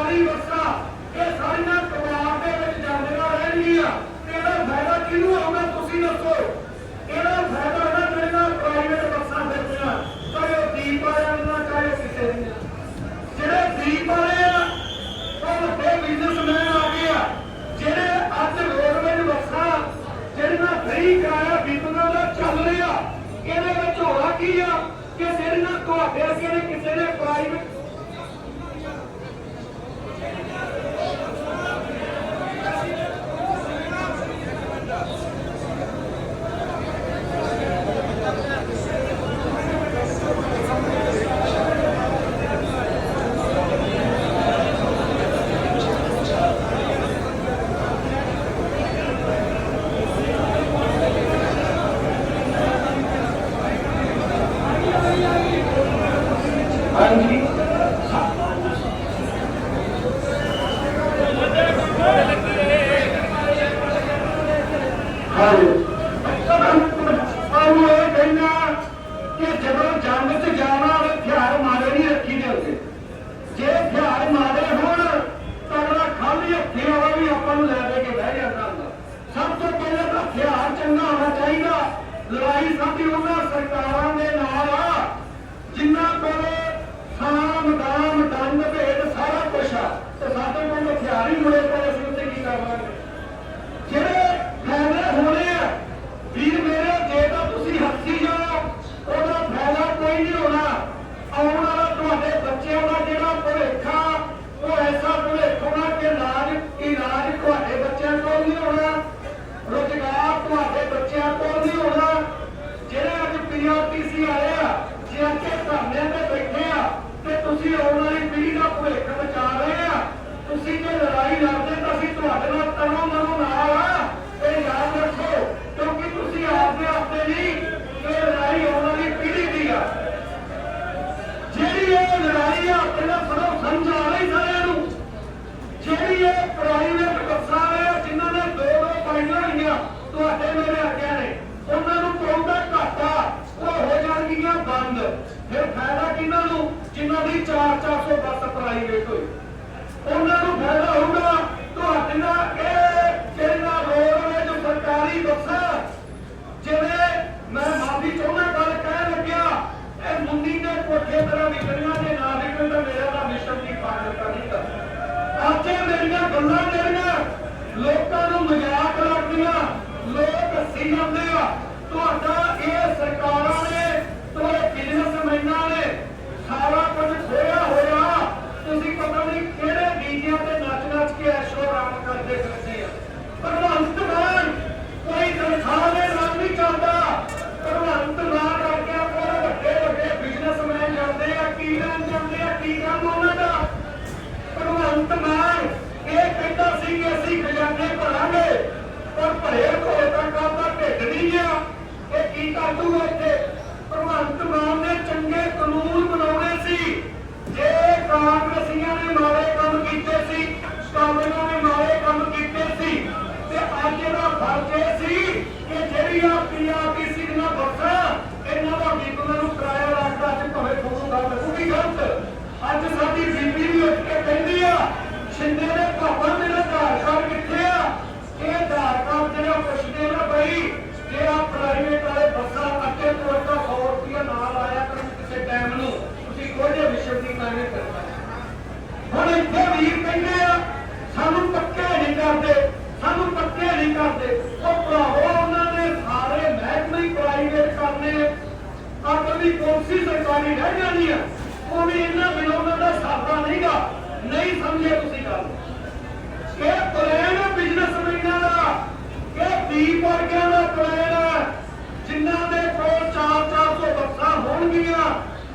Arriba, Sá! ਗੱਲਾਂ ਜਿਹੜੀਆਂ ਲੋਕਾਂ ਨੂੰ ਮਜ਼ਾਕ ਲੱਗਦੀਆਂ ਲੋਕ ਹੱਸੀ ਆ।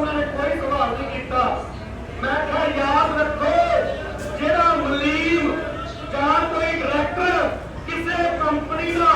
ਉਹਨਾਂ ਨੇ ਕੋਈ ਸਵਾਲ ਨਹੀਂ ਕੀਤਾ। ਮੈਂ ਕਿਹਾ, ਯਾਦ ਰੱਖੋ, ਜਿਹੜਾ ਮੁਲੀਮ ਜਾਂ ਕੋਈ ਡਾਇਰੈਕਟਰ ਕਿਸੇ ਕੰਪਨੀ ਦਾ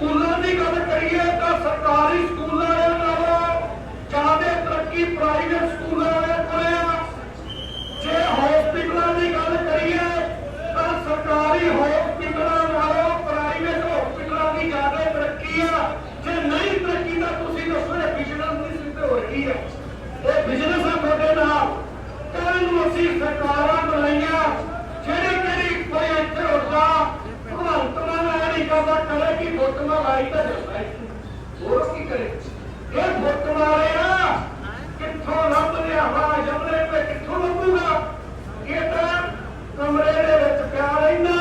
ਸਕੂਲਾਂ ਦੀ ਗੱਲ ਕਰੀਏ ਤਾਂ ਸਰਕਾਰੀ ਸਕੂਲਾਂ ਦੇ ਨਾਲੋਂ ਜ਼ਿਆਦਾ ਤਰੱਕੀ ਪ੍ਰਾਈਵੇਟ ਸਕੂਲਾਂ ਦੇ ਕੋਲੇ ਆ। ਜੇ ਹਸਪੀਟਲਾਂ ਦੀ ਗੱਲ ਕਰੀਏ ਤਾਂ ਸਰਕਾਰੀ ਹਸਪੀਟਲਾਂ ਨਾਲੋਂ ਪ੍ਰਾਈਵੇਟ ਹਸਪੀਟਲਾਂ ਦੀ ਜ਼ਿਆਦਾ ਤਰੱਕੀ ਆ। ਜੇ ਨਹੀਂ ਤਰੱਕੀ ਤਾਂ ਤੁਸੀਂ ਦੱਸੋ, ਇਹ ਬਿਜ਼ਨਸ ਦੀ ਸਿੱਧੇ ਹੋ ਰਹੀ ਹੈ ਇਹ ਬਿਜ਼ਨਸ ਆ ਤੁਹਾਡੇ ਨਾਲ। ਕੱਲ ਨੂੰ ਅਸੀਂ ਸਰਕਾਰਾਂ ਬਣਾਈਆਂ ਜਿਹੜੀ ਕਿਹੜੀ ਕੋਈ ਇੱਥੇ ਉੱਠਦਾ ਭਗਵੰਤ ਮਾਨ ਇਹ ਨਹੀਂ ਕਰਦਾ ਕਰੇ ਹੋਰ ਕੀ ਕਰੇ? ਇਹ ਵੋਟ ਮਾਰੇ ਕਿੱਥੋਂ ਲੱਭ ਲਿਆਵਾ? ਜਮਲੇ ਤੇ ਕਿੱਥੋਂ ਲੱਭੂਗਾ? ਇਹ ਤਾਂ ਕਮਰੇ ਦੇ ਵਿੱਚ ਪਿਆ ਰਹਿੰਦਾ।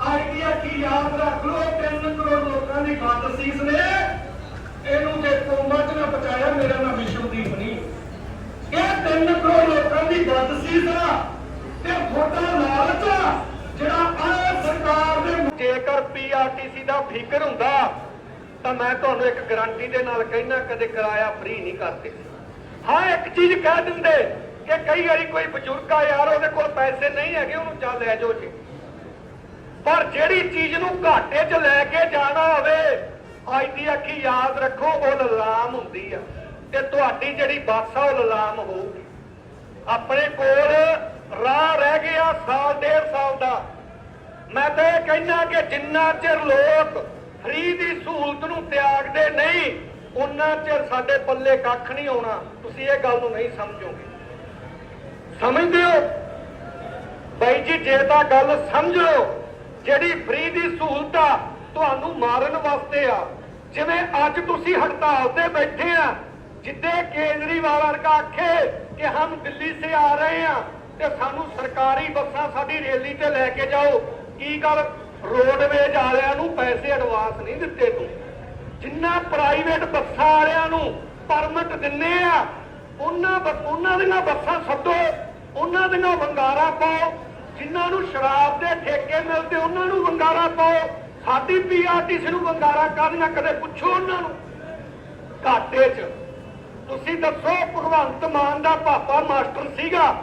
ਆਈਡੀਆ ਕੀ ਯਾਦ ਰੱਖ ਲੋ 3 ਕਰੋੜ ਲੋਕਾਂ ਦੀ ਬੰਦ ਸੀਸ ਨੇ। ਇਹਨੂੰ ਜੇ ਕੋਮਾ ਚ ਨਾ ਪਹੁੰਚਾਇਆ, ਮੇਰਾ ਨਾਮ ਵਿਸ਼ਵਦੀਪ ਨਹੀਂ। ਇਹ 3 ਕਰੋੜ ਲੋਕਾਂ ਦੀ ਬੰਦ ਸੀਸ ਆ। ਤੇ ਵੋਟਾਂ ਲਾਲਚ ਆ, ਜਿਹੜਾ ਜੇਕਰ ਪੀਆਰਟੀਸੀ ਦਾ ਫਿਕਰ ਹੁੰਦਾ, ਤਾਂ ਮੈਂ ਤੁਹਾਨੂੰ ਇੱਕ ਗਾਰੰਟੀ ਦੇ ਨਾਲ ਕਹਿਣਾ ਕਦੇ ਕਿਰਾਇਆ ਫ੍ਰੀ ਨਹੀਂ ਕਰਦੇ। ਹਾਂ, ਇੱਕ ਚੀਜ਼ ਕਹਿ ਦਿੰਦੇ ਕਿ ਕਈ ਵਾਰੀ ਕੋਈ ਬਜ਼ੁਰਗ ਆ ਯਾਰ, ਉਹਦੇ ਕੋਲ ਪੈਸੇ ਨਹੀਂ ਹੈਗੇ, ਉਹਨੂੰ ਚੱਲ ਲੈ ਜਾਓ ਜੀ। ਪਰ ਜਿਹੜੀ ਚੀਜ਼ ਨੂੰ ਘਾਟੇ 'ਚ ਲੈ ਕੇ ਜਾਣਾ ਹੋਵੇ, ਅੱਜ ਦੀ ਅੱਖੀ ਯਾਦ ਰੱਖੋ, ਉਹ ਲਲਾਮ ਹੁੰਦੀ ਆ। ਤੇ ਤੁਹਾਡੀ ਜਿਹੜੀ ਬੱਸ ਆ, ਉਹ ਲਲਾਮ ਹੋਊਗੀ। ਆਪਣੇ ਕੋਲ ਰਾਹ ਰਹਿ ਗਿਆ, ਸਾਲ, ਡੇਢ ਸਾਲ ਦਾ। ਮੈਂ ਤਾਂ ਇਹ ਕਹਿਣਾ ਕਿ ਜਿੰਨਾ ਚਿਰ ਲੋਕ ਫ੍ਰੀ ਦੀ ਸਹੂਲਤ ਨੂੰ ਤਿਆਗਦੇ ਨਹੀਂ ਉਹਨਾਂ ਚਿਰ ਸਾਡੇ ਪੱਲੇ ਕੱਖ ਨਹੀਂ ਆਉਣਾ। ਤੁਸੀਂ ਇਹ ਗੱਲ ਨੂੰ ਨਹੀਂ ਸਮਝੋਗੇ। ਸਮਝਦੇ ਹੋ? ਬਾਈ ਜੀ, ਜੇ ਤਾਂ ਗੱਲ ਸਮਝੋ, ਜਿਹੜੀ ਫ੍ਰੀ ਦੀ ਸਹੂਲਤ ਆ, ਤੁਹਾਨੂੰ ਮਾਰਨ ਵਾਸਤੇ ਆ। ਜਿਵੇਂ ਅੱਜ ਤੁਸੀਂ ਹੜਤਾਲ ਤੇ ਬੈਠੇ ਆ, ਜਿੱਦੇ ਕੇਜਰੀਵਾਲ ਵਰਗਾ ਆਖੇ ਕਿ ਹਮ ਦਿੱਲੀ ਸੇ ਆ ਰਹੇ ਆ, ਤੇ ਸਾਨੂੰ ਸਰਕਾਰੀ ਬੱਸਾਂ ਸਾਡੀ ਰੈਲੀ ਤੇ ਲੈ ਕੇ ਜਾਓ। ਕੀ ਗੱਲ? ਰੋਡਵੇਜ ਵਾਲਿਆਂ ਨੂੰ ਪੈਸੇ ਐਡਵਾਂਸ ਨਹੀਂ ਦਿੱਤੇ ਤੂੰ? ਜਿੰਨਾ ਪ੍ਰਾਈਵੇਟ ਬੱਸਾਂ ਵਾਲਿਆਂ ਨੂੰ ਪਰਮਿਟ ਦਿੰਨੇ ਆ, ਉਹਨਾਂ ਉਹਨਾਂ ਦੀਆਂ ਬੱਸਾਂ ਛੱਡੋ ਉਹਨਾਂ ਦੀਆਂ ਵੰਗਾਰਾ ਪਾਓ। ਜਿਨ੍ਹਾਂ ਨੂੰ ਸ਼ਰਾਬ ਦੇ ਠੇਕੇ ਮਿਲਦੇ, ਉਹਨਾਂ ਨੂੰ ਵੰਗਾਰਾ ਪਾਓ। ਸਾਡੀ ਪੀਆਰਟੀਸੀ ਨੂੰ ਵੰਗਾਰਾ ਕਾਹਦੀਆਂ ਕਦੇ ਪੁੱਛੋ ਉਹਨਾਂ ਨੂੰ। ਘਾਟੇ 'ਚ। ਤੁਸੀਂ ਦੱਸੋ, ਭਗਵੰਤ ਮਾਨ ਦਾ ਪਾਪਾ ਮਾਸਟਰ ਸੀਗਾ,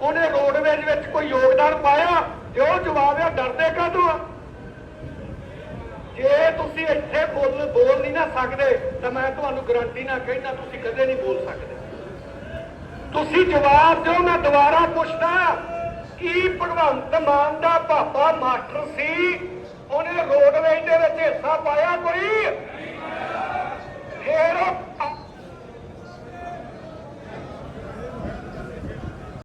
ਉਹਨੇ ਰੋਡਵੇਜ ਵਿੱਚ ਕੋਈ ਯੋਗਦਾਨ ਪਾਇਆ? ਤੇ ਜਵਾਬ ਆ, ਡਰਦੇ ਕਾਹਦੋਂ ਆ? ਜੇ ਤੁਸੀਂ ਇੱਥੇ ਬੋਲ ਬੋਲ ਨਹੀਂ ਨਾ ਸਕਦੇ, ਤਾਂ ਮੈਂ ਤੁਹਾਨੂੰ ਗਰੰਟੀ ਨਾਲ ਕਹਿੰਦਾ, ਤੁਸੀਂ ਕਦੇ ਨਹੀਂ ਬੋਲ ਸਕਦੇ। ਤੁਸੀਂ ਜਵਾਬ ਦਿਓ, ਮੈਂ ਦੁਬਾਰਾ ਪੁੱਛਦਾ, ਕੀ ਭਗਵੰਤ ਮਾਨ ਦਾ ਪਾਪਾ ਮਾਸਟਰ ਸੀ? ਉਹਨੇ ਰੋਡਵੇਜ ਦੇ ਵਿੱਚ ਹਿੱਸਾ ਪਾਇਆ ਕੋਈ ਫੇਰ ਉਹ